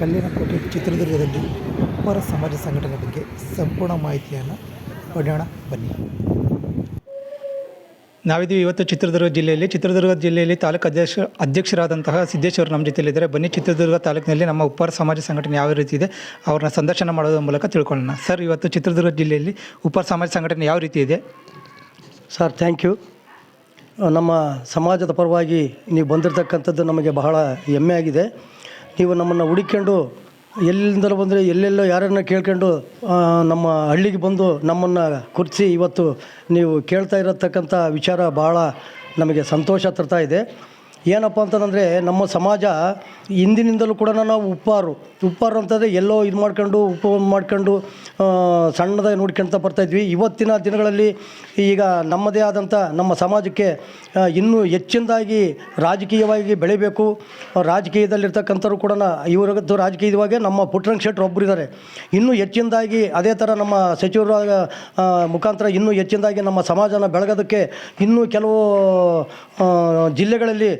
ಕಲ್ಲಿನಕೋಟೆ ಚಿತ್ರದುರ್ಗದಲ್ಲಿ ಉಪ್ಪಾರ ಸಮಾಜ ಸಂಘಟನೆ ಬಗ್ಗೆ ಸಂಪೂರ್ಣ ಮಾಹಿತಿಯನ್ನು ಪಡೆಯೋಣ, ಬನ್ನಿ. ನಾವಿದ್ದೀವಿ ಇವತ್ತು ಚಿತ್ರದುರ್ಗ ಜಿಲ್ಲೆಯಲ್ಲಿ. ಚಿತ್ರದುರ್ಗ ಜಿಲ್ಲೆಯಲ್ಲಿ ತಾಲೂಕು ಅಧ್ಯಕ್ಷ, ಅಧ್ಯಕ್ಷರಾದಂತಹ ಸಿದ್ದೇಶ್ವರ ನಮ್ಮ ಜೊತೆಯಲ್ಲಿದ್ದಾರೆ. ಬನ್ನಿ, ಚಿತ್ರದುರ್ಗ ತಾಲೂಕಿನಲ್ಲಿ ನಮ್ಮ ಉಪ್ಪಾರ ಸಮಾಜ ಸಂಘಟನೆ ಯಾವ ರೀತಿ ಇದೆ, ಅವ್ರನ್ನ ಸಂದರ್ಶನ ಮಾಡೋದ್ರ ಮೂಲಕ ತಿಳ್ಕೊಳ್ಳೋಣ. ಸರ್, ಇವತ್ತು ಚಿತ್ರದುರ್ಗ ಜಿಲ್ಲೆಯಲ್ಲಿ ಉಪ್ಪಾರ ಸಮಾಜ ಸಂಘಟನೆ ಯಾವ ರೀತಿ ಇದೆ? ಸರ್ ಥ್ಯಾಂಕ್ ಯು ನಮ್ಮ ಸಮಾಜದ ಪರವಾಗಿ ನೀವು ಬಂದಿರತಕ್ಕಂಥದ್ದು ನಮಗೆ ಬಹಳ ಹೆಮ್ಮೆ ಆಗಿದೆ ನೀವು ನಮ್ಮನ್ನು ಹುಡುಕೊಂಡು ಎಲ್ಲಿಂದಲೂ ಬಂದರೆ ಎಲ್ಲೆಲ್ಲೋ ಯಾರನ್ನ ಕೇಳ್ಕೊಂಡು ನಮ್ಮ ಹಳ್ಳಿಗೆ ಬಂದು ನಮ್ಮನ್ನು ಕುರ್ಚಿ ಇವತ್ತು ನೀವು ಕೇಳ್ತಾ ಇರತಕ್ಕಂಥ ವಿಚಾರ ಭಾಳ ನಮಗೆ ಸಂತೋಷ ತರ್ತಾ ಇದೆ. ಏನಪ್ಪ ಅಂತಂದರೆ ನಮ್ಮ ಸಮಾಜ ಹಿಂದಿನಿಂದಲೂ ಕೂಡ ನಾವು ಉಪ್ಪಾರು. ಉಪ್ಪಾರು ಅಂತಂದರೆ ಎಲ್ಲೋ ಇದು ಮಾಡ್ಕೊಂಡು, ಉಪ್ಪು ಮಾಡ್ಕೊಂಡು ಸಣ್ಣದಾಗಿ ನೋಡ್ಕೊಳ್ತಾ ಬರ್ತಾಯಿದ್ವಿ ಇವತ್ತಿನ ದಿನಗಳಲ್ಲಿ ಈಗ ನಮ್ಮದೇ ಆದಂಥ ನಮ್ಮ ಸಮಾಜಕ್ಕೆ ಇನ್ನೂ ಹೆಚ್ಚಿನದಾಗಿ ರಾಜಕೀಯವಾಗಿ ಬೆಳಿಬೇಕು. ರಾಜಕೀಯದಲ್ಲಿರ್ತಕ್ಕಂಥವ್ರು ಕೂಡ ಇವರದ್ದು ರಾಜಕೀಯವಾಗಿ ನಮ್ಮ ಪುಟ್ಟರಂಗ ಒಬ್ಬರು ಒಬ್ಬರಿದ್ದಾರೆ ಇನ್ನೂ ಹೆಚ್ಚಿನದಾಗಿ ಅದೇ ಥರ ನಮ್ಮ ಸಚಿವರ ಮುಖಾಂತರ ಇನ್ನೂ ಹೆಚ್ಚಿನದಾಗಿ ನಮ್ಮ ಸಮಾಜನ ಬೆಳಗೋದಕ್ಕೆ ಇನ್ನೂ ಕೆಲವು ಜಿಲ್ಲೆಗಳಲ್ಲಿ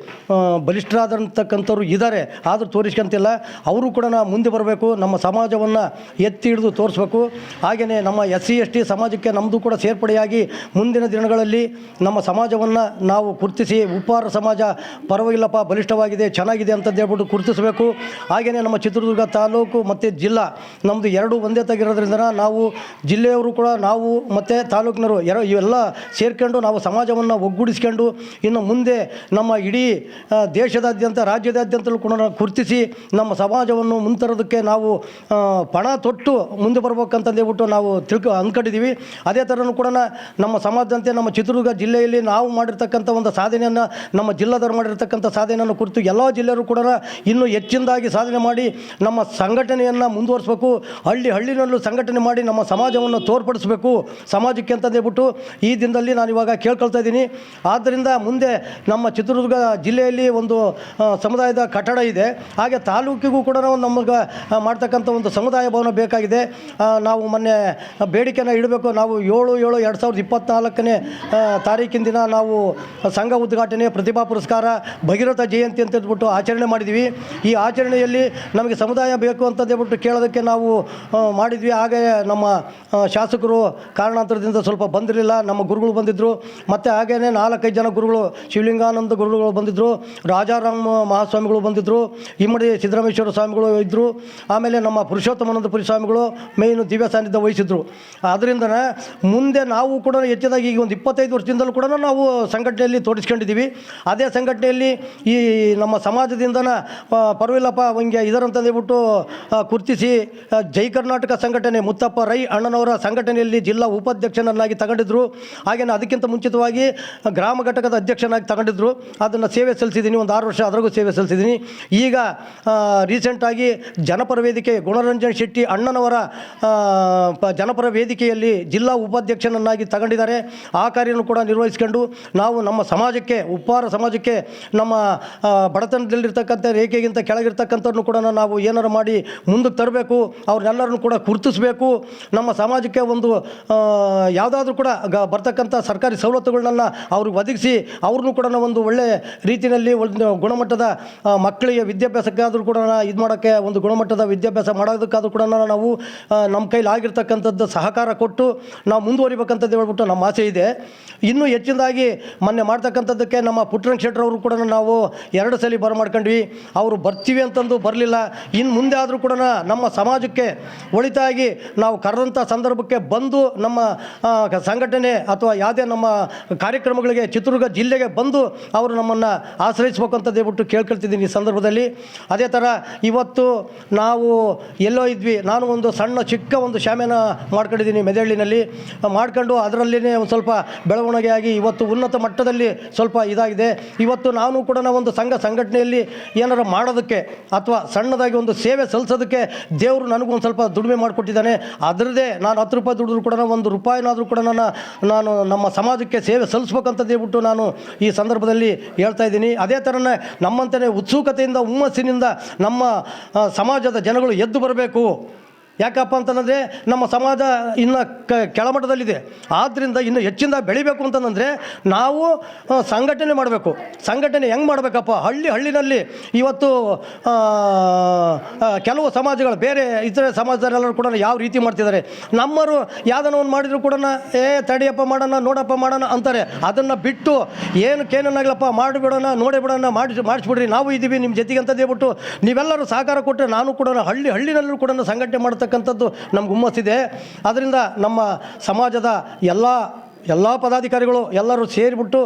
ಬಲಿಷ್ಠರಾದಂತಕ್ಕಂಥವ್ರು ಇದ್ದಾರೆ. ಆದರೂ ತೋರಿಸ್ಕೊಂತಿಲ್ಲ. ಅವರು ಕೂಡ ಮುಂದೆ ಬರಬೇಕು. ನಮ್ಮ ಸಮಾಜವನ್ನು ಎತ್ತಿ ಹಿಡಿದು ತೋರಿಸ್ಬೇಕು. ಹಾಗೆಯೇ ನಮ್ಮ ಎಸ್ ಸಿ ಎಸ್ ಟಿ ಸಮಾಜಕ್ಕೆ ನಮ್ಮದು ಕೂಡ ಸೇರ್ಪಡೆಯಾಗಿ ಮುಂದಿನ ದಿನಗಳಲ್ಲಿ ನಮ್ಮ ಸಮಾಜವನ್ನು ನಾವು ಗುರುತಿಸಿ, ಉಪಹಾರ ಸಮಾಜ ಪರವಾಗಿಲ್ಲಪ್ಪ, ಬಲಿಷ್ಠವಾಗಿದೆ, ಚೆನ್ನಾಗಿದೆ ಅಂತ ಹೇಳ್ಬಿಟ್ಟು ಗುರುತಿಸಬೇಕು. ಹಾಗೆಯೇ ನಮ್ಮ ಚಿತ್ರದುರ್ಗ ತಾಲೂಕು ಮತ್ತು ಜಿಲ್ಲಾ ನಮ್ಮದು ಎರಡು ಒಂದೇ ತೆಗಿರೋದ್ರಿಂದ ನಾವು ಜಿಲ್ಲೆಯವರು ಕೂಡ ನಾವು ಮತ್ತು ತಾಲೂಕಿನವರು ಎರ ಇವೆಲ್ಲ ಸೇರ್ಕೊಂಡು ನಾವು ಸಮಾಜವನ್ನು ಒಗ್ಗೂಡಿಸ್ಕೊಂಡು ಇನ್ನು ಮುಂದೆ ನಮ್ಮ ಇಡೀ ದೇಶದಾದ್ಯಂತ, ರಾಜ್ಯದಾದ್ಯಂತಲೂ ಕೂಡ ಗುರುತಿಸಿ ನಮ್ಮ ಸಮಾಜವನ್ನು ಮುಂತರೋದಕ್ಕೆ ನಾವು ಪಣ ತೊಟ್ಟು ಮುಂದೆ ಬರ್ಬೇಕಂತಂದು ಹೇಳ್ಬಿಟ್ಟು ನಾವು ತಿಳ್ಕೊ ಅಂದ್ಕೊಂಡಿದ್ದೀವಿ ಅದೇ ಥರನೂ ಕೂಡ ನಮ್ಮ ಸಮಾಜದಂತೆ ನಮ್ಮ ಚಿತ್ರದುರ್ಗ ಜಿಲ್ಲೆಯಲ್ಲಿ ನಾವು ಮಾಡಿರ್ತಕ್ಕಂಥ ಒಂದು ಸಾಧನೆಯನ್ನು, ನಮ್ಮ ಜಿಲ್ಲಾದವರು ಮಾಡಿರ್ತಕ್ಕಂಥ ಸಾಧನೆಯನ್ನು ಕುರಿತು ಎಲ್ಲ ಜಿಲ್ಲೆಯರು ಕೂಡ ಇನ್ನೂ ಹೆಚ್ಚಿನದಾಗಿ ಸಾಧನೆ ಮಾಡಿ ನಮ್ಮ ಸಂಘಟನೆಯನ್ನು ಮುಂದುವರಿಸಬೇಕು. ಹಳ್ಳಿ ಹಳ್ಳಿನಲ್ಲೂ ಸಂಘಟನೆ ಮಾಡಿ ನಮ್ಮ ಸಮಾಜವನ್ನು ತೋರ್ಪಡಿಸಬೇಕು ಸಮಾಜಕ್ಕೆ ಅಂತಂದೇಳ್ಬಿಟ್ಟು ಈ ದಿನದಲ್ಲಿ ನಾನು ಇವಾಗ ಕೇಳ್ಕೊಳ್ತಾ ಇದ್ದೀನಿ. ಆದ್ದರಿಂದ ಮುಂದೆ ನಮ್ಮ ಚಿತ್ರದುರ್ಗ ಜಿಲ್ಲೆಯಲ್ಲಿ ಒಂದು ಸಮುದಾಯದ ಕಟ್ಟಡ ಇದೆ. ಹಾಗೆ ತಾಲೂಕಿಗೂ ಕೂಡ ನಮಗೆ ಆ, ಮಾಡ್ತಕ್ಕಂಥ ಒಂದು ಸಮುದಾಯ ಭವನ ಬೇಕಾಗಿದೆ. ನಾವು ಮೊನ್ನೆ ಬೇಡಿಕೆನ ಇಡಬೇಕು. ನಾವು ಏಳು ಏಳು ಎರಡು ಸಾವಿರದ ಇಪ್ಪತ್ತ್ನಾಲ್ಕನೇ ತಾರೀಕಿನ ದಿನ ನಾವು ಸಂಘ ಉದ್ಘಾಟನೆ ಪ್ರತಿಭಾ ಪುರಸ್ಕಾರ ಭಗೀರಥ ಜಯಂತಿ ಅಂತ ಹೇಳ್ಬಿಟ್ಟು ಆಚರಣೆ ಮಾಡಿದ್ವಿ. ಈ ಆಚರಣೆಯಲ್ಲಿ ನಮಗೆ ಸಮುದಾಯ ಬೇಕು ಅಂತ ಹೇಳ್ಬಿಟ್ಟು ಕೇಳೋದಕ್ಕೆ ನಾವು ಮಾಡಿದ್ವಿ. ಹಾಗೆ ನಮ್ಮ ಶಾಸಕರು ಕಾರಣಾಂತರದಿಂದ ಸ್ವಲ್ಪ ಬಂದಿರಲಿಲ್ಲ. ನಮ್ಮ ಗುರುಗಳು ಬಂದಿದ್ದರು ಮತ್ತು ಹಾಗೆಯೇ ನಾಲ್ಕೈದು ಜನ ಗುರುಗಳು ಶಿವಲಿಂಗಾನಂದ ಗುರುಗಳು ಬಂದಿದ್ದರು ರಾಜಾರಾಮ ಮಹಾಸ್ವಾಮಿಗಳು ಬಂದಿದ್ದರು ಇಮ್ಮಡಿ ಸಿದ್ದರಾಮೇಶ್ವರ ಸ್ವಾಮಿಗಳು ಇದ್ದರು ಆಮೇಲೆ ನಮ್ಮ ಪುರುಷೋತ್ತಮಾನಂದಪುರಿ ಸ್ವಾಮಿಗಳು ಮೇಯ್ನು ದಿವ್ಯ ಸಾನ್ನಿಧ್ಯ ವಹಿಸಿದ್ರು. ಅದರಿಂದ ಮುಂದೆ ನಾವು ಕೂಡ ಹೆಚ್ಚಿದಾಗಿ ಈಗ ಒಂದು ಇಪ್ಪತ್ತೈದು ವರ್ಷದಿಂದಲೂ ಕೂಡ ನಾವು ಸಂಘಟನೆಯಲ್ಲಿ ತೋರಿಸ್ಕೊಂಡಿದ್ದೀವಿ. ಅದೇ ಸಂಘಟನೆಯಲ್ಲಿ ಈ ನಮ್ಮ ಸಮಾಜದಿಂದನ ಪರವಿಲ್ಲಪ್ಪ ಹಂಗೆ ಇದರಂತ ಇದರಂತಂದು ಹೇಳ್ಬಿಟ್ಟು ಆ, ಗುರ್ತಿಸಿ ಜೈ ಕರ್ನಾಟಕ ಸಂಘಟನೆ ಮುತ್ತಪ್ಪ ರೈ ಅಣ್ಣನವರ ಸಂಘಟನೆಯಲ್ಲಿ ಜಿಲ್ಲಾ ಉಪಾಧ್ಯಕ್ಷನನ್ನಾಗಿ ತಗೊಂಡಿದ್ರು. ಹಾಗೆಯೇ ಅದಕ್ಕಿಂತ ಮುಂಚಿತವಾಗಿ ಗ್ರಾಮ ಘಟಕದ ಅಧ್ಯಕ್ಷನಾಗಿ ತಗೊಂಡಿದ್ರು. ಅದನ್ನು ಸೇವೆ ಸಲ್ಲಿಸಿದ್ದೀನಿ, ಒಂದು ಆರು ವರ್ಷ ಅದರಗೂ ಸೇವೆ ಸಲ್ಲಿಸಿದ್ದೀನಿ. ಈಗ ರೀಸೆಂಟಾಗಿ ಜನಪರ ವೇದಿಕೆ ಗುಣರಂಜನ್ ಶೆಟ್ಟಿ ಅಣ್ಣನವರ ಪ- ಜನಪರ ವೇದಿಕೆಯಲ್ಲಿ ಜಿಲ್ಲಾ ಉಪಾಧ್ಯಕ್ಷನನ್ನಾಗಿ ತಗೊಂಡಿದ್ದಾರೆ. ಆ ಕಾರ್ಯವನ್ನು ಕೂಡ ನಿರ್ವಹಿಸ್ಕೊಂಡು ನಾವು ನಮ್ಮ ಸಮಾಜಕ್ಕೆ, ಉಪ್ಪಾರ ಸಮಾಜಕ್ಕೆ, ನಮ್ಮ ಬಡತನದಲ್ಲಿರ್ತಕ್ಕಂಥ ರೇಖೆಗಿಂತ ಕೆಳಗಿರ್ತಕ್ಕಂಥವ್ರನ್ನು ಕೂಡ ನಾವು ಏನಾರು ಮಾಡಿ ಮುಂದಕ್ಕೆ ತರಬೇಕು, ಅವ್ರನ್ನೆಲ್ಲರನ್ನು ಕೂಡ ಗುರುತಿಸಬೇಕು. ನಮ್ಮ ಸಮಾಜಕ್ಕೆ ಒಂದು ಯಾವುದಾದ್ರೂ ಕೂಡ ಬರ್ತಕ್ಕಂಥ ಸರ್ಕಾರಿ ಸವಲತ್ತುಗಳನ್ನ ಅವ್ರಿಗೆ ಒದಗಿಸಿ, ಅವ್ರನ್ನೂ ಕೂಡ ಒಂದು ಒಳ್ಳೆಯ ರೀತಿಯಲ್ಲಿ ಒಂದು ಗುಣಮಟ್ಟದ ಮಕ್ಕಳಿಗೆ ವಿದ್ಯಾಭ್ಯಾಸಕ್ಕಾದರೂ ಕೂಡ ಇದು ಮಾಡೋಕ್ಕೆ ಒಂದು ಗುಣಮಟ್ಟದ ವಿದ್ಯಾಭ್ಯಾಸ ಮಾಡೋದಕ್ಕಾದರೂ ಕೂಡ ನಾವು ನಮ್ಮ ಕೈಲಿ ಆಗಿರ್ತಕ್ಕಂಥದ್ದು ಸಹಕಾರ ಕೊಟ್ಟು ನಾವು ಮುಂದುವರಿಬೇಕಂತದ್ದು ಹೇಳ್ಬಿಟ್ಟು ನಮ್ಮ ಆಸೆ ಇದೆ. ಇನ್ನೂ ಹೆಚ್ಚಿನದಾಗಿ ಮೊನ್ನೆ ಮಾಡ್ತಕ್ಕಂಥದ್ದಕ್ಕೆ ನಮ್ಮ ಪುಟ್ಟರಂಗ ಶೆಟ್ರವರು ಕೂಡ ನಾವು ಎರಡು ಸಲ ಬರಮಾಡ್ಕೊಂಡ್ವಿ ಅವರು ಬರ್ತೀವಿ ಅಂತಂದು ಬರಲಿಲ್ಲ. ಇನ್ನು ಮುಂದೆ ಆದರೂ ಕೂಡ ನಮ್ಮ ಸಮಾಜಕ್ಕೆ ಒಳಿತಾಗಿ ನಾವು ಕರೆದಂಥ ಸಂದರ್ಭಕ್ಕೆ ಬಂದು ನಮ್ಮ ಸಂಘಟನೆ ಅಥವಾ ಯಾವುದೇ ನಮ್ಮ ಕಾರ್ಯಕ್ರಮಗಳಿಗೆ ಚಿತ್ರದುರ್ಗ ಜಿಲ್ಲೆಗೆ ಬಂದು ಅವರು ನಮ್ಮನ್ನು ಆಶ್ರಯಿಸ್ಬೇಕು ಅಂತ ಹೇಳ್ಬಿಟ್ಟು ಕೇಳ್ಕೊಳ್ತಿದ್ದೀನಿ ಈ ಸಂದರ್ಭದಲ್ಲಿ. ಅದೇ ಥರ ಇವತ್ತು ನಾವು ಎಲ್ಲೋ ಇದ್ವಿ, ನಾನು ಒಂದು ಸಣ್ಣ ಚಿಕ್ಕ ಒಂದು ಶಾಮೆನ ಮಾಡ್ಕೊಂಡಿದ್ದೀನಿ ಮೆದೆಹಳ್ಳಿನಲ್ಲಿ ಮಾಡ್ಕೊಂಡು ಅದರಲ್ಲಿನೇ ಒಂದು ಸ್ವಲ್ಪ ಬೆಳವಣಿಗೆ ಆಗಿ ಇವತ್ತು ಉನ್ನತ ಮಟ್ಟದಲ್ಲಿ ಸ್ವಲ್ಪ ಇದಾಗಿದೆ. ಇವತ್ತು ನಾನು ಕೂಡ ಒಂದು ಸಂಘ ಸಂಘಟನೆಯಲ್ಲಿ ಏನಾರು ಮಾಡೋದಕ್ಕೆ ಅಥವಾ ಸಣ್ಣದಾಗಿ ಒಂದು ಸೇವೆ ಸಲ್ಲಿಸೋದಕ್ಕೆ ದೇವರು ನನಗೊಂದು ಸ್ವಲ್ಪ ದುಡಿಮೆ ಮಾಡಿಕೊಟ್ಟಿದ್ದಾನೆ. ಅದರದೇ ನಾನು ಹತ್ತು ರೂಪಾಯಿ ದುಡಿದ್ರು ಕೂಡ ಒಂದು ರೂಪಾಯಿನಾದರೂ ಕೂಡ ನನ್ನ, ನಾನು ನಮ್ಮ ಸಮಾಜಕ್ಕೆ ಸೇವೆ ಸಲ್ಲಿಸ್ಬೇಕಂತ ಹೇಳ್ಬಿಟ್ಟು ನಾನು ಈ ಸಂದರ್ಭದಲ್ಲಿ ಹೇಳ್ತಾ ಅದೇ ಥರನೇ ನಮ್ಮಂತಲೇ ಉತ್ಸುಕತೆಯಿಂದ ಹುಮ್ಮಸ್ಸಿನಿಂದ ನಮ್ಮ ಸಮಾಜದ ಜನಗಳು ಎದ್ದು ಬರಬೇಕು. ಯಾಕಪ್ಪ ಅಂತಂದರೆ ನಮ್ಮ ಸಮಾಜ ಇನ್ನು ಕ ಕೆಳಮಟ್ಟದಲ್ಲಿದೆ. ಆದ್ದರಿಂದ ಇನ್ನು ಹೆಚ್ಚಿಂದ ಬೆಳಿಬೇಕು ಅಂತಂದರೆ ನಾವು ಸಂಘಟನೆ ಮಾಡಬೇಕು. ಸಂಘಟನೆ ಹೆಂಗೆ ಮಾಡಬೇಕಪ್ಪ? ಹಳ್ಳಿ ಹಳ್ಳಿನಲ್ಲಿ ಇವತ್ತು ಕೆಲವು ಸಮಾಜಗಳು, ಬೇರೆ ಇತರೆ ಸಮಾಜದಲ್ಲೆಲ್ಲರೂ ಕೂಡ ಯಾವ ರೀತಿ ಮಾಡ್ತಿದ್ದಾರೆ? ನಮ್ಮರು ಯಾವ್ದನ್ನ ಒಂದು ಮಾಡಿದ್ರು ಕೂಡ ಏ, ತಡಿಯಪ್ಪ ಮಾಡೋಣ, ನೋಡಪ್ಪ ಮಾಡೋಣ ಅಂತಾರೆ. ಅದನ್ನು ಬಿಟ್ಟು ಏನಕ್ಕೇನಾಗ್ಲಪ್ಪ ಮಾಡಿಬಿಡೋಣ ನೋಡಿಬಿಡೋಣ ಮಾಡಿ ಮಾಡಿಸ್ಬಿಡ್ರಿ. ನಾವು ಇದ್ದೀವಿ ನಿಮ್ಮ ಜೊತೆಗೆ ಅಂತ ಹೇಳ್ಬಿಟ್ಟು ನೀವೆಲ್ಲರೂ ಸಹಕಾರ ಕೊಟ್ಟರೆ ನಾನು ಕೂಡ ಹಳ್ಳಿ ಹಳ್ಳಿನಲ್ಲೂ ಕೂಡ ಸಂಘಟನೆ ಮಾಡ್ತಕ್ಕಂಥದ್ದು ನಮ್ಗೆ ಹುಮ್ಮಸ್ಸಿದೆ ಅದರಿಂದ ನಮ್ಮ ಸಮಾಜದ ಎಲ್ಲ ಎಲ್ಲ ಪದಾಧಿಕಾರಿಗಳು ಎಲ್ಲರೂ ಸೇರಿಬಿಟ್ಟು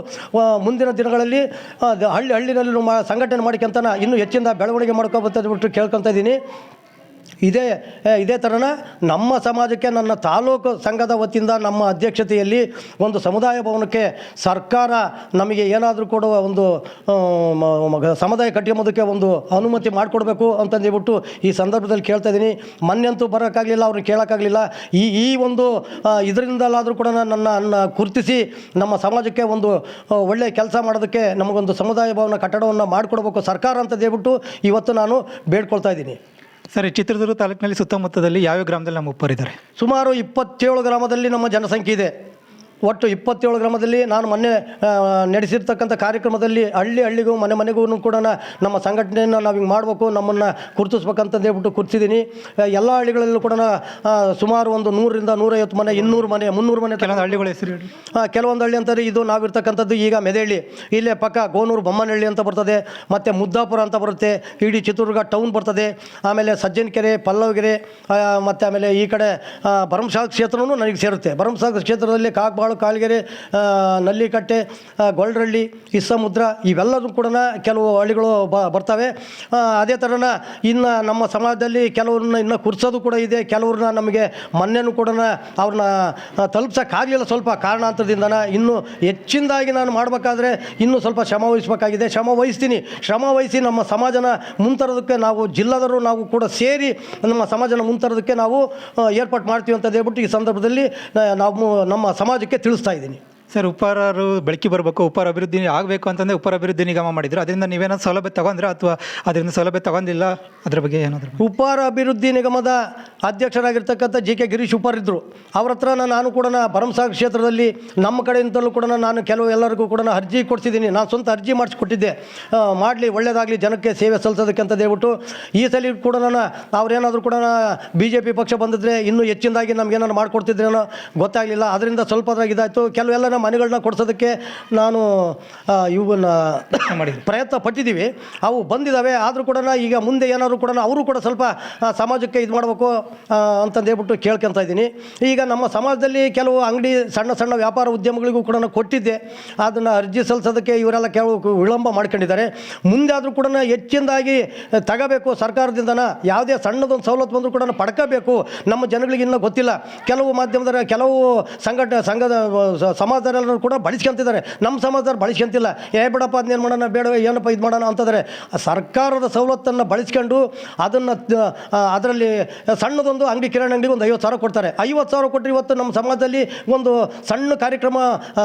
ಮುಂದಿನ ದಿನಗಳಲ್ಲಿ ಹಳ್ಳಿ ಹಳ್ಳಿನಲ್ಲಿ ಮಾ, ಸಂಘಟನೆ ಮಾಡಿಕೊಂತನ ಇನ್ನೂ ಹೆಚ್ಚಿನ ಬೆಳವಣಿಗೆ ಮಾಡ್ಕೊಬಂತಂದ್ಬಿಟ್ಟು ಕೇಳ್ಕೊತಾ ಇದ್ದೀನಿ. ಇದೇ ಇದೇ ಥರನ ನಮ್ಮ ಸಮಾಜಕ್ಕೆ, ನನ್ನ ತಾಲೂಕು ಸಂಘದ ವತಿಯಿಂದ ನಮ್ಮ ಅಧ್ಯಕ್ಷತೆಯಲ್ಲಿ ಒಂದು ಸಮುದಾಯ ಭವನಕ್ಕೆ ಸರ್ಕಾರ ನಮಗೆ ಏನಾದರೂ ಕೊಡುವ ಒಂದು ಸಮುದಾಯ ಕಟ್ಟಿಯೋದಕ್ಕೆ ಒಂದು ಅನುಮತಿ ಮಾಡಿಕೊಡ್ಬೇಕು ಅಂತಂದೇಳ್ಬಿಟ್ಟು ಈ ಸಂದರ್ಭದಲ್ಲಿ ಕೇಳ್ತಾ ಇದ್ದೀನಿ. ಮೊನ್ನೆಂತೂ ಬರೋಕ್ಕಾಗಲಿಲ್ಲ, ಅವ್ರನ್ನ ಕೇಳೋಕ್ಕಾಗಲಿಲ್ಲ. ಈ ಈ ಒಂದು ಇದರಿಂದಲಾದರೂ ಕೂಡ ನನ್ನ ಗುರುತಿಸಿ ನಮ್ಮ ಸಮಾಜಕ್ಕೆ ಒಂದು ಒಳ್ಳೆಯ ಕೆಲಸ ಮಾಡೋದಕ್ಕೆ ನಮಗೊಂದು ಸಮುದಾಯ ಭವನ ಕಟ್ಟಡವನ್ನು ಮಾಡಿಕೊಡ್ಬೇಕು ಸರ್ಕಾರ ಅಂತ ಹೇಳ್ಬಿಟ್ಟು ಇವತ್ತು ನಾನು ಬೇಡ್ಕೊಳ್ತಾ ಇದ್ದೀನಿ. ಸರ್ ಚಿತ್ರದುರ್ಗ ತಾಲೂಕಿನಲ್ಲಿ ಸುತ್ತಮುತ್ತದಲ್ಲಿ ಯಾವ್ಯಾವ ಗ್ರಾಮದಲ್ಲಿ ನಮ್ಮ ಉಪ್ಪರಿದ್ದಾರೆ ಸುಮಾರು ಇಪ್ಪತ್ತೇಳು ಗ್ರಾಮದಲ್ಲಿ ನಮ್ಮ ಜನಸಂಖ್ಯೆ ಇದೆ. ಒಟ್ಟು ಇಪ್ಪತ್ತೇಳು ಗ್ರಾಮದಲ್ಲಿ ನಾನು ಮೊನ್ನೆ ನಡೆಸಿರ್ತಕ್ಕಂಥ ಕಾರ್ಯಕ್ರಮದಲ್ಲಿ ಹಳ್ಳಿ ಹಳ್ಳಿಗೂ ಮನೆ ಮನೆಗೂ ಕೂಡ ನಮ್ಮ ಸಂಘಟನೆಯನ್ನು ನಾವು ಹಿಂಗೆ ಮಾಡಬೇಕು ನಮ್ಮನ್ನು ಗುರುತಿಸ್ಬೇಕಂತಂದು ಹೇಳ್ಬಿಟ್ಟು ಕೂರಿಸಿದ್ದೀನಿ. ಎಲ್ಲ ಹಳ್ಳಿಗಳಲ್ಲೂ ಕೂಡ ಸುಮಾರು ಒಂದು ನೂರರಿಂದ ನೂರೈವತ್ತು ಮನೆ ಇನ್ನೂರು ಮನೆ ಮುನ್ನೂರು ಮನೆ ಕೆಲವೊಂದು ಹಳ್ಳಿಗಳ ಹೆಸರು ಕೆಲವೊಂದು ಹಳ್ಳಿ ಅಂತಾರೆ ಇದು ನಾವಿರ್ತಕ್ಕಂಥದ್ದು ಈಗ ಮೆದೇಳಿ ಇಲ್ಲೇ ಪಕ್ಕ ಗೋನೂರು ಬೊಮ್ಮನಹಳ್ಳಿ ಅಂತ ಬರ್ತದೆ ಮತ್ತು ಮುದ್ದಾಪುರ ಅಂತ ಬರುತ್ತೆ ಇಡೀ ಚಿತ್ರದುರ್ಗ ಟೌನ್ ಬರ್ತದೆ ಆಮೇಲೆ ಸಜ್ಜನಕೆರೆ ಪಲ್ಲವಗೆರೆ ಮತ್ತು ಆಮೇಲೆ ಈ ಕಡೆ ಆ, ಕ್ಷೇತ್ರವೂ ನನಗೆ ಸೇರುತ್ತೆ. ಭರಮಸಾಗರ ಕ್ಷೇತ್ರದಲ್ಲಿ ಕಾಗಬಾಳು ಕಾಲ್ಗೆರೆ ನಲ್ಲಿಕಟ್ಟೆ ಗೊಲ್ರಳ್ಳಿ ಇಸ್ಸಮುದ್ರ ಇವೆಲ್ಲದೂ ಕೂಡ ಕೆಲವು ಹಳ್ಳಿಗಳು ಬ, ಬರ್ತವೆ. ಅದೇ ಥರನ ಇನ್ನು ನಮ್ಮ ಸಮಾಜದಲ್ಲಿ ಕೆಲವ್ರನ್ನ ಇನ್ನು ಕುರ್ಸೋದು ಕೂಡ ಇದೆ. ಕೆಲವ್ರನ್ನ ನಮಗೆ ಮೊನ್ನೆನೂ ಕೂಡ ಅವ್ರನ್ನ ತಲುಪ್ಸೋಕ್ಕಾಗಲಿಲ್ಲ ಸ್ವಲ್ಪ ಕಾರಣಾಂತರದಿಂದನ. ಇನ್ನು ಹೆಚ್ಚಿನದಾಗಿ ನಾನು ಮಾಡಬೇಕಾದ್ರೆ ಇನ್ನೂ ಸ್ವಲ್ಪ ಶ್ರಮ ವಹಿಸ್ಬೇಕಾಗಿದೆ. ಶ್ರಮ ವಹಿಸ್ತೀನಿ. ಶ್ರಮ ವಹಿಸಿ ನಮ್ಮ ಸಮಾಜನ ಮುಂತರೋದಕ್ಕೆ ನಾವು ಜಿಲ್ಲಾದರು ನಾವು ಕೂಡ ಸೇರಿ ನಮ್ಮ ಸಮಾಜನ ಮುಂತರೋದಕ್ಕೆ ನಾವು ಏರ್ಪಾಟ್ ಮಾಡ್ತೀವಿ ಅಂತ ಹೇಳ್ಬಿಟ್ಟು ಈ ಸಂದರ್ಭದಲ್ಲಿ ನಾವು ನಮ್ಮ ಸಮಾಜಕ್ಕೆ ತಿಳಿಸ್ತಾ ಇದ್ದೀನಿ. ಸರ್ ಉಪಾರರು ಬೆಳಕಿ ಬರಬೇಕು ಉಪಾರ ಅಭಿವೃದ್ಧಿ ಆಗಬೇಕು ಅಂತಂದರೆ ಉಪಾರ ಅಭಿವೃದ್ಧಿ ನಿಗಮ ಮಾಡಿದ್ರು. ಅದರಿಂದ ನೀವೇನಾದ್ರು ಸೌಲಭ್ಯ ತಗೊಂಡ್ರೆ ಅಥವಾ ಅದರಿಂದ ಸೌಲಭ್ಯ ತಗೊಂಡಿಲ್ಲ? ಅದ್ರ ಬಗ್ಗೆ ಏನಾದರೂ ಉಪಾರ ಅಭಿವೃದ್ಧಿ ನಿಗಮದ ಅಧ್ಯಕ್ಷರಾಗಿರ್ತಕ್ಕಂಥ ಜಿ ಕೆ ಗಿರೀಶ್ ಉಪರ್ ಇದ್ದರು ಅವ್ರ ಹತ್ರ ನಾನು ಕೂಡ ಭರಮಸಾಗರ್ ಕ್ಷೇತ್ರದಲ್ಲಿ ನಮ್ಮ ಕಡೆಯಿಂದಲೂ ಕೂಡ ನಾನು ಕೆಲವು ಎಲ್ಲರಿಗೂ ಕೂಡ ಅರ್ಜಿ ಕೊಡ್ಸಿದ್ದೀನಿ. ನಾನು ಸ್ವಂತ ಅರ್ಜಿ ಮಾಡಿಸ್ಕೊಟ್ಟಿದ್ದೆ. ಮಾಡಲಿ, ಒಳ್ಳೇದಾಗಲಿ, ಜನಕ್ಕೆ ಸೇವೆ ಸಲ್ಲಿಸೋದಕ್ಕೆ ಹೇಳ್ಬಿಟ್ಟು ಈ ಸಲ ಕೂಡ ನಾನು ಅವ್ರೇನಾದರೂ ಕೂಡ ಬಿ ಜೆ ಪಿ ಪಕ್ಷ ಬಂದಿದ್ರೆ ಇನ್ನೂ ಹೆಚ್ಚಿನದಾಗಿ ನಮಗೇನಾದ್ರು ಮಾಡಿಕೊಡ್ತಿದ್ರೇನೋ ಗೊತ್ತಾಗಲಿಲ್ಲ. ಅದರಿಂದ ಸ್ವಲ್ಪ ಇದಾಯಿತು. ಕೆಲವೆಲ್ಲ ಮನೆಗಳನ್ನ ಕೊಡ್ಸೋದಕ್ಕೆ ನಾನು ಇವನ್ನ ಮಾಡಿ ಪ್ರಯತ್ನ ಪಟ್ಟಿದ್ದೀವಿ. ಅವು ಬಂದಿದ್ದಾವೆ ಆದರೂ ಕೂಡ ಈಗ ಮುಂದೆ ಏನಾದರೂ ಕೂಡ ಅವರು ಕೂಡ ಸ್ವಲ್ಪ ಸಮಾಜಕ್ಕೆ ಇದು ಮಾಡಬೇಕು ಅಂತಂದೇಳ್ಬಿಟ್ಟು ಹೇಳ್ಬಿಟ್ಟು ಕೇಳ್ಕೊತ ಇದ್ದೀನಿ. ಈಗ ನಮ್ಮ ಸಮಾಜದಲ್ಲಿ ಕೆಲವು ಅಂಗಡಿ ಸಣ್ಣ ಸಣ್ಣ ವ್ಯಾಪಾರ ಉದ್ಯಮಗಳಿಗೂ ಕೂಡ ಕೊಟ್ಟಿದ್ದೆ. ಅದನ್ನು ಅರ್ಜಿ ಸಲ್ಲಿಸೋದಕ್ಕೆ ಇವರೆಲ್ಲ ಕೆಲವು ವಿಳಂಬ ಮಾಡ್ಕೊಂಡಿದ್ದಾರೆ. ಮುಂದೆ ಆದರೂ ಕೂಡ ಹೆಚ್ಚಿನದಾಗಿ ತಗೋಬೇಕು ಸರ್ಕಾರದಿಂದನ ಯಾವುದೇ ಸಣ್ಣದೊಂದು ಸವಲತ್ತು ಬಂದರೂ ಕೂಡ ಪಡ್ಕೋಬೇಕು. ನಮ್ಮ ಜನಗಳಿಗೆ ಇನ್ನೂ ಗೊತ್ತಿಲ್ಲ. ಕೆಲವು ಮಾಧ್ಯಮದ ಕೆಲವು ಸಂಘಟ ಸಂಘದ ಸ- ಸಮಾಜದವರೆಲ್ಲರೂ ಕೂಡ ಬಳಸ್ಕೊಂತಿದ್ದಾರೆ. ನಮ್ಮ ಸಮಾಜದವ್ರು ಬಳಸ್ಕೊಂತಿಲ್ಲ. ಏ ಬಿಡಪ್ಪ ಅದನ್ನೇನು ಮಾಡೋಣ? ಬೇಡ ಏನಪ್ಪ ಇದು ಮಾಡೋಣ ಅಂತಂದರೆ, ಸರ್ಕಾರದ ಸವಲತ್ತನ್ನು ಬಳಸ್ಕೊಂಡು ಅದನ್ನು ಅದರಲ್ಲಿ ಸಣ್ಣದೊಂದು ಅಂಗಡಿ ಕಿರಾಣಿ ಅಂಗಡಿಗೆ ಒಂದು ಐವತ್ತು ಸಾವಿರ ಕೊಡ್ತಾರೆ. ಐವತ್ತು ಸಾವಿರ ಕೊಟ್ಟರೆ ಇವತ್ತು ನಮ್ಮ ಸಮಾಜದಲ್ಲಿ ಒಂದು ಸಣ್ಣ ಕಾರ್ಯಕ್ರಮ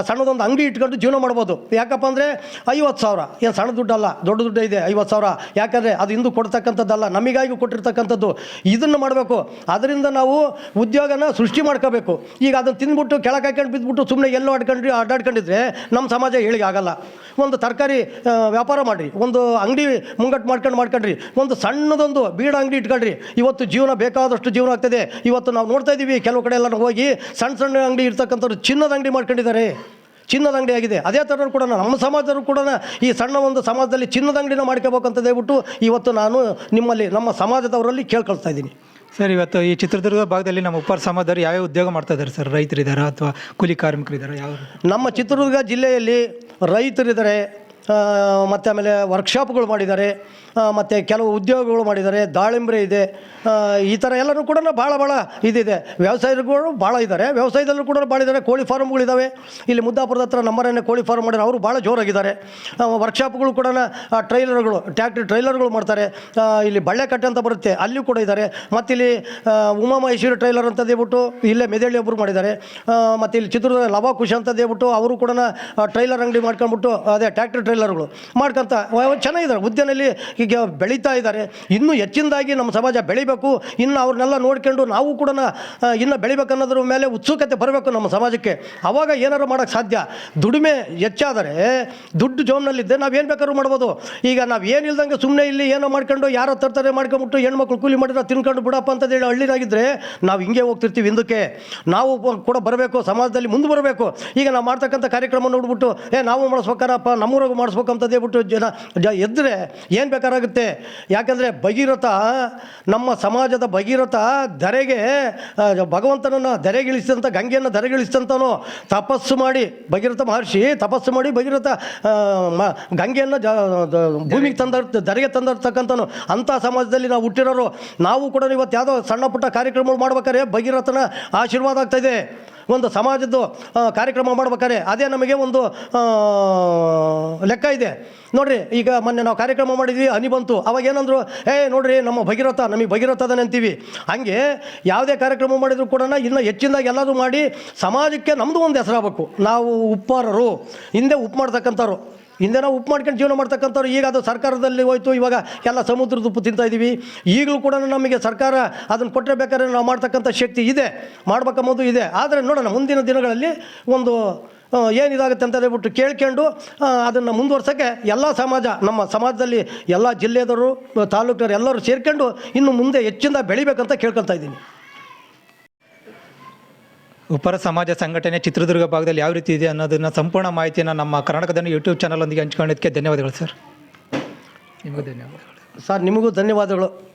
ಸಣ್ಣದೊಂದು ಅಂಗಡಿ ಇಟ್ಕೊಂಡು ಜೀವನ ಮಾಡ್ಬೋದು. ಯಾಕಪ್ಪ ಅಂದರೆ ಐವತ್ತು ಸಾವಿರ. ಏನು ಸಣ್ಣ ದುಡ್ಡಲ್ಲ, ದೊಡ್ಡ ದುಡ್ಡು ಇದೆ, ಐವತ್ತು ಸಾವಿರ. ಯಾಕಂದರೆ ಅದು ಇಂದು ಕೊಡ್ತಕ್ಕಂಥದ್ದಲ್ಲ, ನಮಗಾಗಿ ಕೊಟ್ಟಿರ್ತಕ್ಕಂಥದ್ದು. ಇದನ್ನು ಮಾಡಬೇಕು. ಅದರಿಂದ ನಾವು ಉದ್ಯೋಗನ ಸೃಷ್ಟಿ ಮಾಡ್ಕೋಬೇಕು. ಈಗ ಅದನ್ನು ತಿಂದ್ಬಿಟ್ಟು ಕೆಳಗೆ ಬಿದ್ದುಬಿಟ್ಟು ಸುಮ್ಮನೆ ಎಲ್ಲೋ ಅಡ್ಕೊಂಡು ಅಡ್ಡಾಡ್ಕೊಂಡಿದ್ರೆ ನಮ್ಮ ಸಮಾಜ ಹೇಳಿಗೆ ಆಗಲ್ಲ. ಒಂದು ತರಕಾರಿ ವ್ಯಾಪಾರ ಮಾಡಿರಿ, ಒಂದು ಅಂಗಡಿ ಮುಂಗಟ್ಟು ಮಾಡ್ಕೊಂಡು ಮಾಡ್ಕೊಂಡ್ರಿ, ಒಂದು ಸಣ್ಣದೊಂದು ಬೀಡ ಅಂಗಡಿ ಇಟ್ಕೊಳ್ರಿ ಇವತ್ತು ಜೀವನ ಬೇಕಾದಷ್ಟು ಜೀವನ ಆಗ್ತದೆ. ಇವತ್ತು ನಾವು ನೋಡ್ತಾ ಇದ್ದೀವಿ ಕೆಲವು ಕಡೆ ಎಲ್ಲ ಹೋಗಿ ಸಣ್ಣ ಸಣ್ಣ ಅಂಗಡಿ ಇರ್ತಕ್ಕಂಥವ್ರು ಚಿನ್ನದ ಅಂಗಡಿ ಮಾಡ್ಕೊಂಡಿದ್ದಾರೆ. ಚಿನ್ನದ ಅಂಗಡಿ ಆಗಿದೆ. ಅದೇ ಥರ ಕೂಡ ನಮ್ಮ ಸಮಾಜದವರು ಕೂಡ ಈ ಸಣ್ಣ ಒಂದು ಸಮಾಜದಲ್ಲಿ ಚಿನ್ನದ ಅಂಗಡಿನ ಮಾಡ್ಕೋಬೇಕಂತ ಹೇಳ್ಬಿಟ್ಟು ಇವತ್ತು ನಾನು ನಿಮ್ಮಲ್ಲಿ, ನಮ್ಮ ಸಮಾಜದವರಲ್ಲಿ ಕೇಳ್ಕೊಳ್ತಾ ಇದ್ದೀನಿ. ಸರ್, ಇವತ್ತು ಈ ಚಿತ್ರದುರ್ಗ ಭಾಗದಲ್ಲಿ ನಮ್ಮ ಉಪ್ಪಾರ ಸಮಾಜದವರು ಯಾವ್ಯಾವ ಉದ್ಯೋಗ ಮಾಡ್ತಾ ಇದ್ದಾರೆ ಸರ್? ರೈತರಿದ್ದಾರೆ ಅಥವಾ ಕೂಲಿ ಕಾರ್ಮಿಕರಿದ್ದಾರೆ ಯಾವ ನಮ್ಮ ಚಿತ್ರದುರ್ಗ ಜಿಲ್ಲೆಯಲ್ಲಿ ರೈತರಿದ್ದಾರೆ ಮತ್ತು ಆಮೇಲೆ ವರ್ಕ್ಶಾಪ್ಗಳು ಮಾಡಿದ್ದಾರೆ. ಮತ್ತು ಕೆಲವು ಉದ್ಯೋಗಗಳು ಮಾಡಿದ್ದಾರೆ. ದಾಳಿಂಬ್ರೆ ಇದೆ. ಈ ಥರ ಎಲ್ಲರೂ ಕೂಡ ಭಾಳ ಭಾಳ ಇದಿದೆ. ವ್ಯವಸಾಯಗಳು ಭಾಳ ಇದ್ದಾರೆ. ವ್ಯವಸಾಯದಲ್ಲೂ ಕೂಡ ಭಾಳ ಇದ್ದಾರೆ. ಕೋಳಿ ಫಾರ್ಮ್ಗಳಿದ್ದಾವೆ ಇಲ್ಲಿ ಮುದ್ದಾಪುರದ ಹತ್ರ ನಮ್ಮರನ್ನೇ ಕೋಳಿ ಫಾರ್ಮ್ ಮಾಡಿರೋ ಅವರು ಭಾಳ ಜೋರಾಗಿದ್ದಾರೆ. ವರ್ಕ್ಶಾಪ್ಗಳು ಕೂಡ ಟ್ರೈಲರ್ಗಳು ಟ್ಯಾಕ್ಟ್ರಿ ಟ್ರೈಲರ್ಗಳು ಮಾಡ್ತಾರೆ. ಇಲ್ಲಿ ಬಳ್ಳೆಕಟ್ಟೆ ಅಂತ ಬರುತ್ತೆ. ಅಲ್ಲಿ ಕೂಡ ಇದ್ದಾರೆ. ಮತ್ತು ಇಲ್ಲಿ ಆ, ಉಮಾ ಮಹೇಶ್ವರಿ ಟ್ರೈಲರ್ ಅಂತ ಹೇಳ್ಬಿಟ್ಟು ಇಲ್ಲೇ ಮೆದೇಳಿ ಒಬ್ಬರು ಮಾಡಿದ್ದಾರೆ. ಮತ್ತು ಇಲ್ಲಿ ಚಿತ್ರದುರ್ಗ ಲವ ಖುಷಿ ಅಂತ ಹೇಳ್ಬಿಟ್ಟು ಅವರು ಕೂಡ ಟ್ರೈಲರ್ ಅಂಗಡಿ ಮಾಡ್ಕೊಂಡ್ಬಿಟ್ಟು ಅದೇ ಟ್ಯಾಕ್ಟ್ರಿ ಟ್ರೈಲರ್ಗಳು ಮಾಡ್ಕೊಂತ ಚೆನ್ನಾಗಿದ್ದಾರೆ. ಉದ್ಯಮದಲ್ಲಿ ಈಗ ಬೆಳೀತಾ ಇದ್ದಾರೆ. ಇನ್ನೂ ಹೆಚ್ಚಿನದಾಗಿ ನಮ್ಮ ಸಮಾಜ ಬೆಳಿಬೇಕು. ಇನ್ನು ಅವ್ರನ್ನೆಲ್ಲ ನೋಡ್ಕೊಂಡು ನಾವು ಕೂಡ ಇನ್ನು ಬೆಳಿಬೇಕನ್ನೋದ್ರ ಮೇಲೆ ಉತ್ಸುಕತೆ ಬರಬೇಕು ನಮ್ಮ ಸಮಾಜಕ್ಕೆ. ಆವಾಗ ಏನಾರು ಮಾಡೋಕ್ಕೆ ಸಾಧ್ಯ? ದುಡಿಮೆ ಹೆಚ್ಚಾದರೆ, ದುಡ್ಡು ಜೋಮ್ನಲ್ಲಿದ್ದೆ ನಾವು ಏನು ಬೇಕಾದ್ರೂ ಮಾಡ್ಬೋದು. ಈಗ ನಾವು ಏನಿಲ್ದಂಗೆ ಸುಮ್ಮನೆ ಇಲ್ಲಿ ಏನೋ ಮಾಡ್ಕೊಂಡು ಯಾರೋ ತರ್ತಾರೆ ಮಾಡ್ಕೊಂಬಿಟ್ಟು ಹೆಣ್ಮಕ್ಳು ಕೂಲಿ ಮಾಡಿದ್ರೆ ತಿನ್ಕೊಂಡು ಬಿಡಪ್ಪ ಅಂತ ಹೇಳಿ ಹಳ್ಳಿನಾಗಿದ್ದರೆ ನಾವು ಹಿಂಗೆ ಹೋಗ್ತಿರ್ತೀವಿ ಹಿಂದಕ್ಕೆ. ನಾವು ಕೂಡ ಬರಬೇಕು, ಸಮಾಜದಲ್ಲಿ ಮುಂದೆ ಬರಬೇಕು. ಈಗ ನಾವು ಮಾಡ್ತಕ್ಕಂಥ ಕಾರ್ಯಕ್ರಮ ನೋಡ್ಬಿಟ್ಟು, ಏ, ನಾವು ಮಾಡಿಸ್ಬೇಕಾರಪ್ಪ ನಮ್ಮೂರಾಗೂ ಅಂತ ಹೇಳ್ಬಿಟ್ಟು ಜನ ಜ ಎದ್ದರೆ ಏನು ಬೇಕಾರಾಗುತ್ತೆ? ಯಾಕಂದರೆ ಭಗೀರಥ, ನಮ್ಮ ಸಮಾಜದ ಭಗೀರಥ ಧರೆಗೆ ಭಗವಂತನನ್ನು ಧರೆಗಿಳಿಸಿದಂಥ ಗಂಗೆಯನ್ನು ಧರೆಗಿಳಿಸಿದಂಥನು ತಪಸ್ಸು ಮಾಡಿ, ಭಗೀರಥ ಮಹರ್ಷಿ ತಪಸ್ಸು ಮಾಡಿ ಭಗೀರಥ ಮ- ಗಂಗೆಯನ್ನು ಜ ಭೂಮಿಗೆ ತಂದ ಧರೆಗೆ ತಂದಿರ್ತಕ್ಕಂಥನು ಅಂಥ ಸಮಾಜದಲ್ಲಿ ನಾವು ಹುಟ್ಟಿರೋರು, ನಾವು ಕೂಡ ಇವತ್ತು ಯಾವುದೋ ಸಣ್ಣ ಪುಟ್ಟ ಕಾರ್ಯಕ್ರಮಗಳು ಮಾಡ್ಬೇಕಾದ್ರೆ ಭಗೀರಥನ ಆಶೀರ್ವಾದ ಆಗ್ತಾಯಿದೆ ಒಂದು ಸಮಾಜದ್ದು ಕಾರ್ಯಕ್ರಮ ಮಾಡ್ಬೇಕಾದ್ರೆ ಅದೇ ನಮಗೆ ಒಂದು ಲೆಕ್ಕ ಇದೆ. ನೋಡ್ರಿ, ಈಗ ಮೊನ್ನೆ ನಾವು ಕಾರ್ಯಕ್ರಮ ಮಾಡಿದ್ವಿ, ಹನಿ ಬಂತು. ಅವಾಗ ಏನಂದ್ರು, ಏ, ನೋಡ್ರಿ, ನಮ್ಮ ಭಗೀರಥ, ನಮಗೆ ಭಗೀರಥ ಅದನ್ನ ಅಂತೀವಿ. ಹಂಗೆ ಯಾವುದೇ ಕಾರ್ಯಕ್ರಮ ಮಾಡಿದ್ರು ಕೂಡ ಇನ್ನು ಹೆಚ್ಚಿನದಾಗಿ ಎಲ್ಲರೂ ಮಾಡಿ ಸಮಾಜಕ್ಕೆ ನಮ್ಮದು ಒಂದು ಹೆಸರಾಗಬೇಕು. ನಾವು ಉಪ್ಪಾರರು, ಹಿಂದೆ ಉಪ್ಪು ಮಾಡ್ತಕ್ಕಂಥವ್ರು. ಹಿಂದೆ ನಾವು ಉಪ್ಪು ಮಾಡ್ಕೊಂಡು ಜೀವನ ಮಾಡ್ತಕ್ಕಂಥವ್ರು ಈಗ ಅದು ಸರ್ಕಾರದಲ್ಲಿ ಹೋಯ್ತು, ಇವಾಗ ಎಲ್ಲ ಸಮುದ್ರದ ಉಪ್ಪು ತಿಂತಾ ಇದ್ದೀವಿ ಈಗಲೂ ಕೂಡ ನಮಗೆ ಸರ್ಕಾರ ಅದನ್ನು ಕೊಟ್ಟರೆ ಬೇಕಾದ್ರೆ ನಾವು ಮಾಡ್ತಕ್ಕಂಥ ಶಕ್ತಿ ಇದೆ, ಮಾಡ್ಬೇಕಂಬುದು ಇದೆ. ಆದರೆ ನೋಡೋಣ, ಮುಂದಿನ ದಿನಗಳಲ್ಲಿ ಒಂದು ಏನಿದಾಗುತ್ತೆ ಅಂತ ಹೇಳ್ಬಿಟ್ಟು ಕೇಳ್ಕೊಂಡು ಅದನ್ನು ಮುಂದುವರ್ಸೋಕ್ಕೆ ಎಲ್ಲ ಸಮಾಜ, ನಮ್ಮ ಸಮಾಜದಲ್ಲಿ ಎಲ್ಲ ಜಿಲ್ಲೆದವರು, ತಾಲೂಕಿನವರು ಎಲ್ಲರೂ ಸೇರ್ಕೊಂಡು ಇನ್ನು ಮುಂದೆ ಹೆಚ್ಚಿಂದ ಬೆಳಿಬೇಕಂತ ಕೇಳ್ಕೊತಾ ಇದ್ದೀನಿ. ಉಪರ ಸಮಾಜ ಸಂಘಟನೆ ಚಿತ್ರದುರ್ಗ ಭಾಗದಲ್ಲಿ ಯಾವ ರೀತಿ ಇದೆ ಅನ್ನೋದನ್ನ ಸಂಪೂರ್ಣ ಮಾಹಿತಿಯನ್ನು ನಮ್ಮ ಕರ್ನಾಟಕದ ಯೂಟ್ಯೂಬ್ ಚಾನಲ್ ಒಂದಿಗೆ ಹಂಚ್ಕೊಂಡಿದ್ದಕ್ಕೆ ಧನ್ಯವಾದಗಳು ಸರ್ ನಿಮಗೂ ಧನ್ಯವಾದಗಳು. ಸರ್ ನಿಮಗೂ ಧನ್ಯವಾದಗಳು.